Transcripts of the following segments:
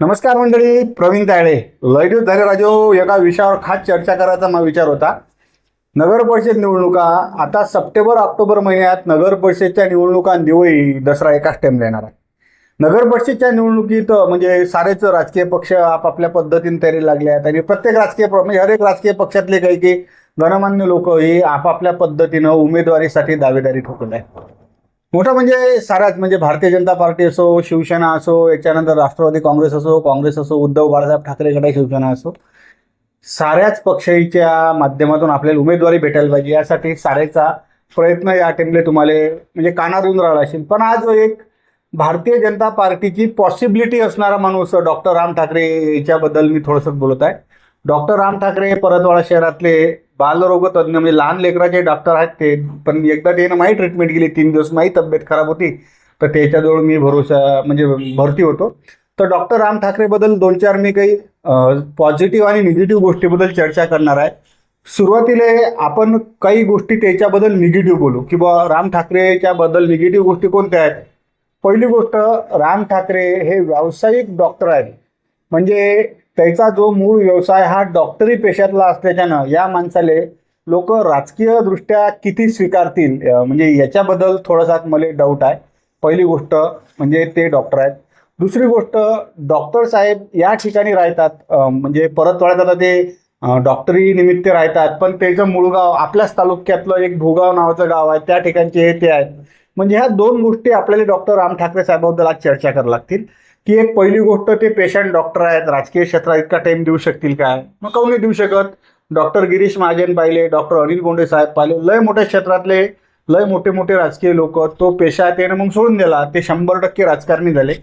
नमस्कार मंडळी प्रवीण तायडे लयडू दिवस राजो एका विषयावर खास चर्चा करायचा माझा विचार होता. नगर परिषद निवडणुका आता सप्टेंबर ऑक्टोबर महिन्यात नगर परिषदच्या निवडणुका दिवाळी दसरा एकाच टाइम येणार आहे. नगर परिषदच्या निवडणुकीत म्हणजे सारेच राजकीय पक्ष आपापल्या पद्धतीने तयारी लागले आहेत आणि प्रत्येक राजकीय म्हणजे हरेक राजकीय पक्षातले काही काही गणमान्य लोक ही आपापल्या पद्धतीनं उमेदवारीसाठी दावेदारी ठोकत आहेत. मोठं म्हणजे साराच म्हणजे भारतीय जनता पार्टी असो शिवसेना असो याच्यानंतर राष्ट्रवादी काँग्रेस असो काँग्रेस असो उद्धव बाळासाहेब ठाकरे शिवसेना असो साऱ्याच पक्षाच्या माध्यमातून आपल्याला उमेदवारी भेटायला पाहिजे. यासाठी साऱ्याचा प्रयत्न या टेमले तुम्हाला म्हणजे कानातून राहिला असेल. पण आज एक भारतीय जनता पार्टीची पॉसिबिलिटी असणारा माणूस डॉक्टर राम ठाकरे याच्याबद्दल मी थोडंसं बोलत आहे. डॉक्टर राम ठाकरे परतवाडा शहरातले बालरोग तज्ज्ञ म्हणजे लहान लेकराचे डॉक्टर आहेत ते. पण एकदा त्यानं माझी ट्रीटमेंट केली तीन दिवस माझी तब्येत खराब होती. तर त्याच्याजवळ मी भरोसा म्हणजे भरती होतो. तर डॉक्टर राम ठाकरेबद्दल दोन चार मी काही पॉझिटिव्ह आणि निगेटिव्ह गोष्टीबद्दल चर्चा करणार आहे. सुरुवातीला आपण काही गोष्टी त्याच्याबद्दल निगेटिव्ह बोलू. की बा राम ठाकरेच्याबद्दल निगेटिव्ह गोष्टी कोणत्या आहेत? पहिली गोष्ट राम ठाकरे हे व्यावसायिक डॉक्टर आहेत. म्हणजे त्याचा जो मूळ व्यवसाय हा डॉक्टरी पेशातला असल्याच्यानं या माणसाले लोक राजकीय दृष्ट्या किती स्वीकारतील म्हणजे याच्याबद्दल थोडासा मला डाऊट आहे. पहिली गोष्ट म्हणजे ते डॉक्टर आहेत. दुसरी गोष्ट डॉक्टर साहेब या ठिकाणी राहतात म्हणजे परत आता ते डॉक्टरी निमित्त राहतात पण त्याचं मूळ गाव आपल्याच तालुक्यातलं एक भोगाव नावाचं गाव आहे त्या ठिकाणचे हे ते आहेत. म्हणजे ह्या दोन गोष्टी आपल्याला डॉक्टर राम ठाकरे साहेबाबद्दल आज चर्चा करावी लागतील. की एक पहिली गोष्ट ते पेशंट डॉक्टर आहेत. राजकीय क्षेत्रात इतका टाइम देऊ शकतील काय? मग काऊन नाही देऊ शकत? डॉक्टर गिरीश महाजन पाहिले डॉक्टर अनिल गोंडे साहेब पाहिले. लय मोठ्या क्षेत्रातले लय मोठे मोठे राजकीय लोक. तो पेशा त्याने मग सोडून दिला. ते शंभर टक्के राजकारणी झाले.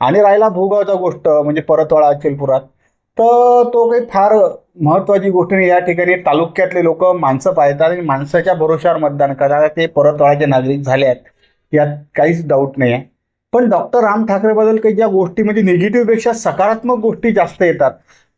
आणि राहिला भोगावचा गोष्ट म्हणजे परतवाडा अचलपुरात तर तो काही फार महत्वाची गोष्ट नाही. या ठिकाणी तालुक्यातले लोक माणसं पाहतात आणि माणसाच्या भरोशावर मतदान करतात. ते परतवाडाचे नागरिक झाले आहेत. यात काहीच डाऊट नाही आहे पण डॉक्टर राम ठाकरेबद्दल काही ज्या गोष्टीमध्ये म्हणजे निगेटिव्हपेक्षा सकारात्मक गोष्टी जास्त येतात.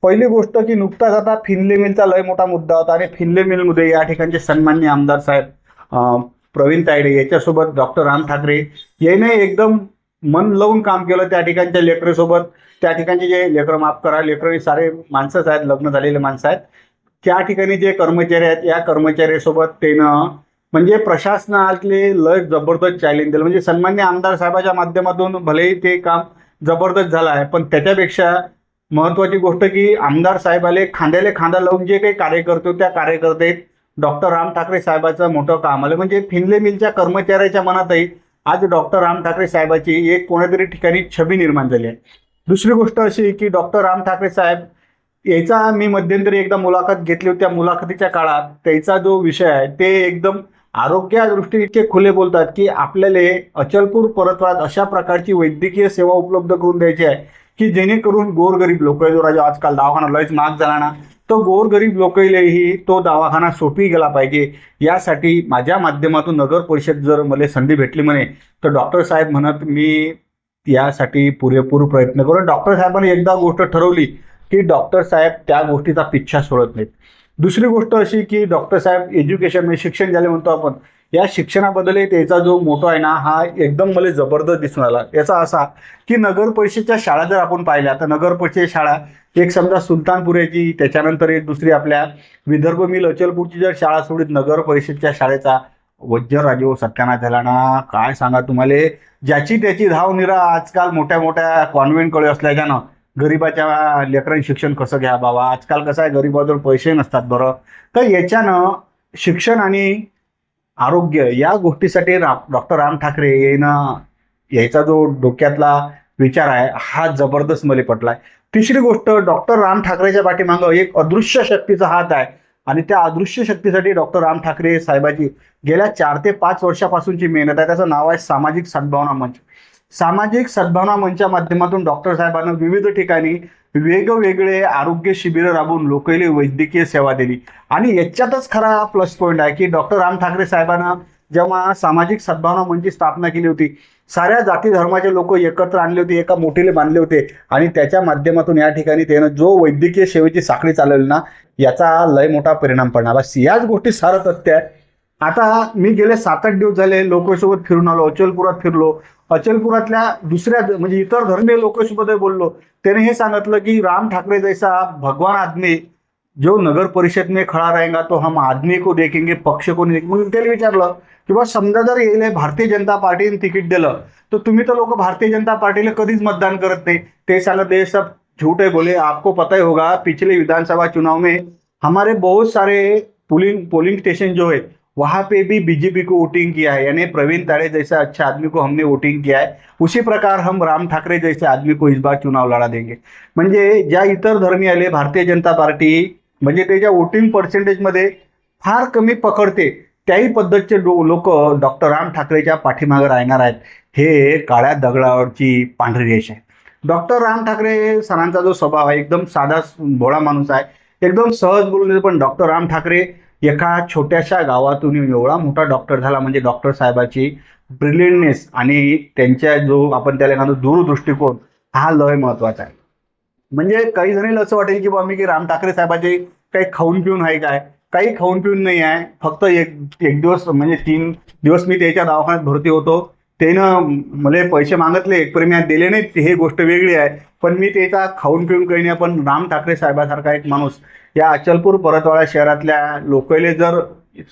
पहिली गोष्ट की नुकताच आता फिनले मिलचा लय मोठा मुद्दा होता आणि फिनले मिलमध्ये या ठिकाणचे सन्मान्य आमदार साहेब प्रवीण तायडे याच्यासोबत डॉक्टर राम ठाकरे याने एकदम मन लावून काम केलं त्या ठिकाणच्या लेकरेसोबत. त्या ठिकाणचे जे लेकरं माफ करा लेकरं सारे माणसंच आहेत लग्न झालेले माणसं आहेत. त्या ठिकाणी जे कर्मचारी आहेत या कर्मचाऱ्यासोबत त्यानं म्हणजे प्रशासनातले लय जबरदस्त चॅलेंज दिलं. म्हणजे सन्मान्य आमदार साहेबाच्या माध्यमातून भलेही ते काम जबरदस्त झालं आहे पण त्याच्यापेक्षा महत्वाची गोष्ट की आमदार साहेबाले खांद्याले खांदा लावून जे काही कार्यकर्ते त्या कार्यकर्ते डॉक्टर राम ठाकरे साहेबाचं मोठं काम आलं. म्हणजे फिनले मिलच्या कर्मचाऱ्याच्या मनातही आज डॉक्टर राम ठाकरे साहेबाची एक कोणातरी ठिकाणी छबी निर्माण झाली आहे. दुसरी गोष्ट अशी की डॉक्टर राम ठाकरे साहेब याचा मी मध्यंतरी एकदा मुलाखत घेतली होती. त्या मुलाखतीच्या काळात त्याचा जो विषय आहे ते एकदम आरोग्या दृष्टी इतके खुले बोलतात की आपल्याला अचलपूर परतवारात अशा प्रकारची वैद्यकीय सेवा उपलब्ध करून द्यायची आहे की जेणेकरून गोरगरीब लोक जो राजा आजकाल दवाखाना लयच महाग झाला ना तो गोरगरीब लोकांनाही तो दवाखाना सोपी गेला पाहिजे. यासाठी माझ्या माध्यमातून नगर परिषद जर मला संधी भेटली म्हणे तर डॉक्टर साहेब म्हणत मी यासाठी पुरेपूर प्रयत्न करून डॉक्टर साहेबांनी एकदा गोष्ट ठरवली की डॉक्टर साहेब त्या गोष्टीचा पिच्छा सोडत नाहीत. दुसरी गोष्ट अशी की डॉक्टर साहेब एज्युकेशन म्हणजे शिक्षण झाले म्हणतो आपण या शिक्षणाबद्दल त्याचा जो मोठा आहे ना हा एकदम मला जबरदस्त दिसून आला. याचा असा की नगर परिषदच्या शाळा जर आपण पाहिल्या तर नगर परिषद शाळा एक समजा सुलतानपुऱ्याची त्याच्यानंतर एक दुसरी आपल्या विदर्भ मिल अचलपूरची जर शाळा सोडीत नगर परिषदच्या शाळेचा वज्र राजीव सत्यानाथ झाला ना काय सांगा तुम्हाला? ज्याची त्याची धाव निरा आजकाल मोठ्या मोठ्या कॉन्व्हेंटकडे असल्याच्यानं गरिबाच्या लेकरांनी शिक्षण कसं घ्या बाबा? आजकाल कसं आहे गरिबाजवळ पैसे नसतात बरं. तर याच्यानं शिक्षण आणि आरोग्य या गोष्टीसाठी रा डॉक्टर राम ठाकरे यांना याचा जो डोक्यातला विचार आहे हा जबरदस्त मला पटलाय. तिसरी गोष्ट डॉक्टर राम ठाकरेच्या पाठीमागं एक अदृश्य शक्तीचा हात आहे. आणि त्या अदृश्य शक्तीसाठी डॉक्टर राम ठाकरे साहेबाची गेल्या चार ते पाच वर्षापासूनची मेहनत आहे. त्याचं नाव आहे सामाजिक सद्भावना मंच. सामाजिक सद्भावना मंचच्या माध्यमातून डॉक्टर साहेबांना विविध ठिकाणी वेगवेगळे आरोग्य शिबिरं राबवून लोकांना वैद्यकीय सेवा दिली. आणि याच्यातच खरा प्लस पॉईंट आहे की डॉक्टर राम ठाकरे साहेबांना जेव्हा सामाजिक सद्भावना मंचची स्थापना केली होती साऱ्या जाती धर्माचे लोक एकत्र आणले होते एका मोठीले बांधले होते. आणि त्याच्या माध्यमातून या ठिकाणी त्यानं जो वैद्यकीय सेवेची साखळी चालवली ना याचा लय मोठा परिणाम पडणार. याच गोष्टी सारं तथ्य आहे. आता मी गेले सात आठ दिवस झाले लोकांसोबत फिरून आलो अचलपुरात फिरलो. अचलपुरातल्या दुसऱ्या म्हणजे इतर धर्मीय लोकांसोबत बोललो त्याने हे सांगितलं की राम ठाकरे जैसा भगवान आदमी जो नगर परिषद में खड़ा रहेगा तो हम आदमी को देखेंगे पक्ष को नाही मग त्याला विचारलं की बा समजा जर येईल भारतीय जनता पार्टीने तिकीट दिलं तर तुम्ही तर लोक भारतीय जनता पार्टीला कधीच मतदान करत नाही. ते सांगत ये सब झूठ है बोले आपको पता ही होगा पिछले विधानसभा चुनाव में हमारे बहुत सारे पोलिंग पोलिंग स्टेशन जो है वहां पे भी बीजेपी को वोटिंग किया है यानी प्रवीण ताड़े जैसे अच्छे आदमी को हमने वोटिंग किया है उसी प्रकार हम राम ठाकरे जैसे आदमी को इस बार चुनाव लढा देंगे। म्हणजे ज्या इतर धर्मी आले भारतीय जनता पार्टी म्हणजे त्याच्या वोटिंग पर्सेंटेजमध्ये फार कमी पकडते त्याही पद्धतीचे लो लोक डॉक्टर राम ठाकरेच्या पाठीमागे राहणार आहेत. हे काळ्या दगडावरची पांढरी रेष आहे. डॉक्टर राम ठाकरे सरांचा जो स्वभाव आहे एकदम साधा भोळा माणूस आहे. एकदम सहज बोलून देतो पण डॉक्टर राम ठाकरे एका छोट्याशा गावातून एवढा मोठा डॉक्टर झाला म्हणजे डॉक्टर साहेबाची ब्रिलियंटनेस आणि त्यांच्या जो आपण त्याला म्हणतो दूरदृष्टिकोन हा लय महत्त्वाचा आहे. म्हणजे काही जणीला असं वाटेल की बा मी की राम ठाकरे साहेबाचे काही खाऊन पिऊन आहे काय? काही खाऊन पिऊन नाही आहे. फक्त एक एक दिवस म्हणजे तीन दिवस मी त्याच्या दवाखान्यात भरती होतो. त्यानं मला पैसे मागितले एक मी दिले नाहीत. हे गोष्ट वेगळी आहे. पण मी त्याचा खाऊन पिऊन काही नाही. पण राम ठाकरे साहेबासारखा एक माणूस या अचलपूर परतवाडा शहरातल्या लोकले जर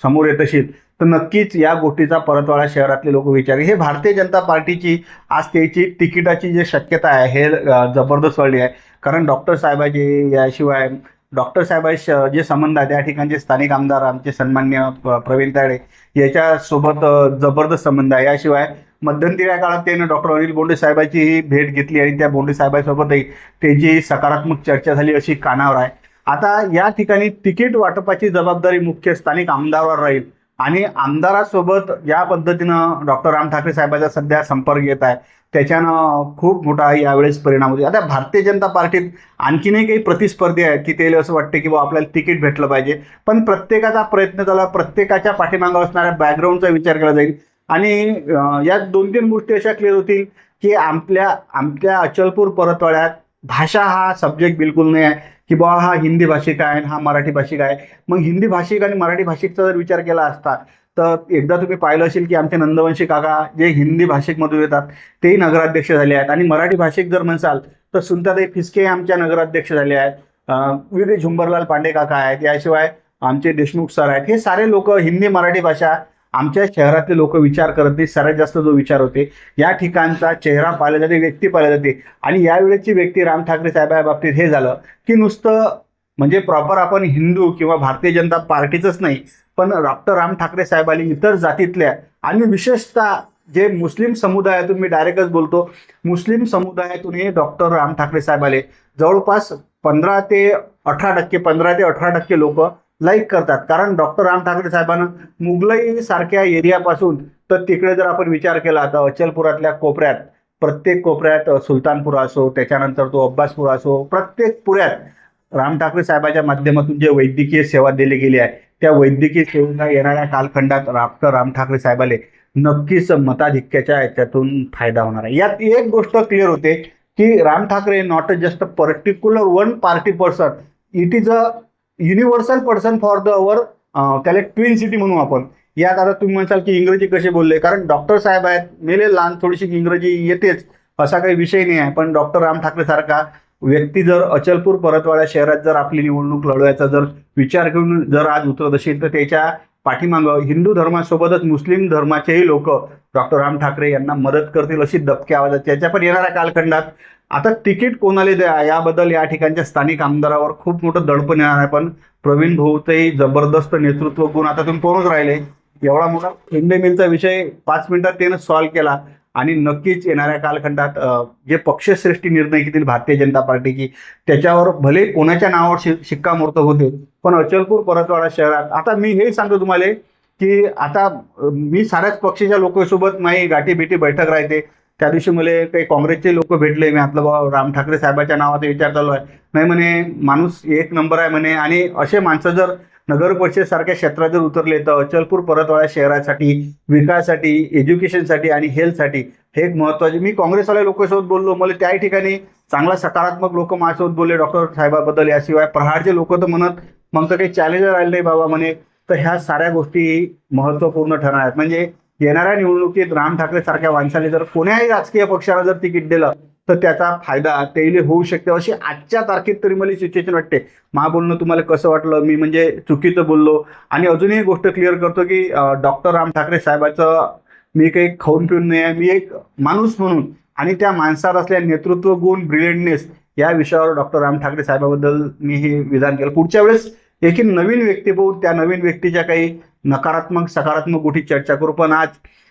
समोर येत असेल तर नक्कीच या गोष्टीचा परतवाडा शहरातले लोक विचार हे भारतीय जनता पार्टीची आज त्याची तिकिटाची जी शक्यता आहे हे जबरदस्त वाढली आहे. कारण डॉक्टर साहेबाचे याशिवाय डॉक्टर साहेबांशी जे संबंध आहे त्या ठिकाणचे स्थानिक आमदार आमचे सन्मान्य प्रवीण ताडे याच्यासोबत जबरदस्त संबंध आहे. याशिवाय मध्यंतरी या काळात त्यानं डॉक्टर अनिल बोंडे साहेबांचीही भेट घेतली आणि त्या बोंडे साहेबांसोबतही त्याची सकारात्मक चर्चा झाली अशी कानावर आहे. आता या ठिकाणी तिकीट वाटपाची जबाबदारी मुख्य स्थानिक आमदारावर राहील. आणि आमदारासोबत ज्या पद्धतीनं डॉक्टर राम ठाकरे साहेबांचा सध्या संपर्क येत आहे. त्याच्यानं खूप मोठा यावेळेस परिणाम होतो आता भारतीय जनता पार्टीत आणखीनही काही प्रतिस्पर्धी आहेत की ते असं वाटतं की बा आपल्याला तिकीट भेटलं पाहिजे. पण प्रत्येकाचा प्रयत्न झाला प्रत्येकाच्या पाठीमागं असणाऱ्या बॅकग्राऊंडचा विचार केला जाईल. आणि यात या दोन तीन गोष्टी अशा क्लिअर होतील की आपल्या आमच्या अचलपूर परतवाड्यात भाषा हा सब्जेक्ट बिलकुल नाही आहे. की बुवा हा हिंदी भाषिक आहे आणि हा मराठी भाषिक आहे. मग हिंदी भाषिक आणि मराठी भाषिकचा जर विचार केला असता तर एकदा तुम्ही पाहिलं असेल की आमचे नंदवंशी काका जे हिंदी भाषिकमधून येतात तेही नगराध्यक्ष झाले आहेत. आणि मराठी भाषिक जर म्हणसाल तर सुनताताई फिसके आमच्या नगराध्यक्ष झाले आहेत. अं, झुंबरलाल पांडे काका आहेत. याशिवाय आमचे देशमुख सर आहेत. हे सारे लोक हिंदी मराठी भाषा आमच्या शहरातले लोक विचार करत नाही. सर्वात जास्त जो विचार होते या ठिकाणचा चेहरा पाहिला जाते व्यक्ती पाहिला जाते. आणि यावेळेची व्यक्ती राम ठाकरे साहेबाच्या बाबतीत हे झालं की नुसतं म्हणजे प्रॉपर आपण हिंदू किंवा भारतीय जनता पार्टीचंच नाही पण डॉक्टर राम ठाकरे साहेबांनी इतर जातीतल्या आणि विशेषतः जे मुस्लिम समुदायातून मी डायरेक्टच बोलतो मुस्लिम समुदायातून हे डॉक्टर राम ठाकरे साहेब आले. जवळपास पंधरा ते अठरा टक्के पंधरा ते अठरा टक्के लोक लाईक करतात. कारण डॉक्टर राम ठाकरे साहेबांना मुघलई सारख्या एरियापासून तर तिकडे जर आपण विचार केला तर अचलपुरातल्या कोपऱ्यात प्रत्येक कोपऱ्यात सुलतानपूर असो त्याच्यानंतर तो अब्बासपूर असो प्रत्येक पुऱ्यात राम ठाकरे साहेबाच्या माध्यमातून जे वैद्यकीय सेवा दिली गेली आहे त्या वैद्यकीय सेवेला येणाऱ्या कालखंडात डॉक्टर राम ठाकरे साहेबाले नक्कीच मताधिक्याच्या याच्यातून फायदा होणार आहे. यात एक गोष्ट क्लिअर होते की Ram Thackeray not just a particular one party person it is a universal person for the hour त्याला ट्विन सिटी म्हणू आपण. यात आता तुम्ही म्हणसाल की इंग्रजी कसे बोलले? कारण डॉक्टर साहेब आहेत मेले लहान थोडीशी इंग्रजी येतेच असा काही विषय नाही आहे. पण डॉक्टर राम ठाकरे सारखा व्यक्ती जर अचलपूर परतवाडा शहरात जर आपली निवडणूक लढवायचा जर विचार करून जर आज उतरत असेल तर त्याच्या पाठीमागं हिंदू धर्मासोबतच मुस्लिम धर्माचेही लोक डॉक्टर राम ठाकरे यांना मदत करतील अशी दबके आवाजात याच्या पण येणाऱ्या कालखंडात. आता तिकीट कोणाला द्या याबद्दल या ठिकाणच्या स्थानिक आमदारावर खूप मोठं दडपण येणार आहे पण प्रवीण भाऊचंही जबरदस्त नेतृत्व गुण आता तुम्ही पोहोच राहिले? एवढा मोठा इंडे मिलचा विषय पाच मिनिटात त्यानं सॉल्व्ह केला. आणि नक्कीच येणाऱ्या कालखंडात जे पक्षश्रेष्ठी निर्णय घेतील भारतीय जनता पार्टीची त्याच्यावर भले कोणाच्या नावावर शि शिक्कामोर्तब होते पण अचलपूर परतवाडा शहरात आता मी हे सांगतो तुम्हाला की आता मी साऱ्याच पक्षाच्या लोकांसोबत माझी गाठी भेटी बैठक राहते. त्या दिवशी मला काही काँग्रेसचे लोक भेटले मी आपलं बाबा राम ठाकरे साहेबाच्या नावाचा विचार चालू आहे. नाही म्हणे माणूस एक नंबर आहे म्हणे आणि असे माणसं जर नगर परिषद सारख्या क्षेत्रात जर उतरले तर अचलपूर परतवाडा शहरासाठी विकासासाठी एज्युकेशनसाठी आणि हेल्थसाठी हे एक महत्त्वाचे. मी काँग्रेसवाल्या लोकांसोबत बोललो. मला त्या ठिकाणी चांगला सकारात्मक लोक माझ्यासोबत बोलले. डॉक्टर साहेबाबद्दल. याशिवाय प्रहारचे लोक तर म्हणत मग तर काही चॅलेंजर राहिले नाही बाबा म्हणे. तर ह्या साऱ्या गोष्टी महत्त्वपूर्ण ठरणार आहेत. म्हणजे येणाऱ्या निवडणुकीत राम ठाकरे सारख्या माणसाने जर कोण्याही राजकीय पक्षाला जर तिकीट दिलं तर त्याचा फायदा तेले होऊ शकते. अशी आजच्या तारखेत तरी मला सिच्युएशन वाटते. मा बोलणं तुम्हाला कसं वाटलं? मी म्हणजे चुकीचं बोललो. आणि अजूनही गोष्ट क्लिअर करतो की डॉक्टर राम ठाकरे साहेबाचं मी काही खाऊन पिऊन नाही आहे. मी एक माणूस म्हणून आणि त्या माणसात असलेल्या नेतृत्व गुण ब्रिलियंटनेस या विषयावर डॉक्टर राम ठाकरे साहेबाबद्दल मी हे विधान केलं. पुढच्या वेळेस एक नवीन व्यक्ती पाहून त्या नवीन व्यक्तीच्या काही नकारात्मक सकारात्मक गोष्टी चर्चा करू. पण आज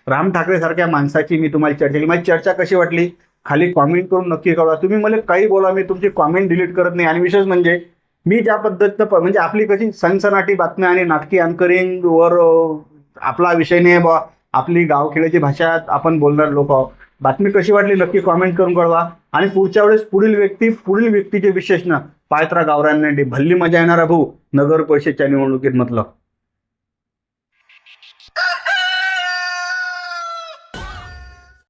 राम ठाकरे सारख्या माणसाची मी तुम्हाला चर्चा केली. माझी चर्चा कशी वाटली? खाली कॉमेंट करून नक्की कळवा. तुम्ही मला काही बोला मी तुमची कॉमेंट डिलीट करत नाही. आणि विशेष म्हणजे मी ज्या पद्धतीनं म्हणजे आपली कशी सनसनाटी बातम्या आणि नाटकी अँकरिंग वर आपला विषय नाही बा आपली गावखेड्याची भाषा आपण बोलणार लोक आहोत. बातमी कशी वाटली नक्की कॉमेंट करून कळवा. आणि पुढच्या वेळेस पुढील व्यक्ती पुढील व्यक्तीचे विशेषण पायत्रा गावरांना भल्ली मजा येणार भाऊ नगर परिषदच्या निवडणुकीत म्हटलं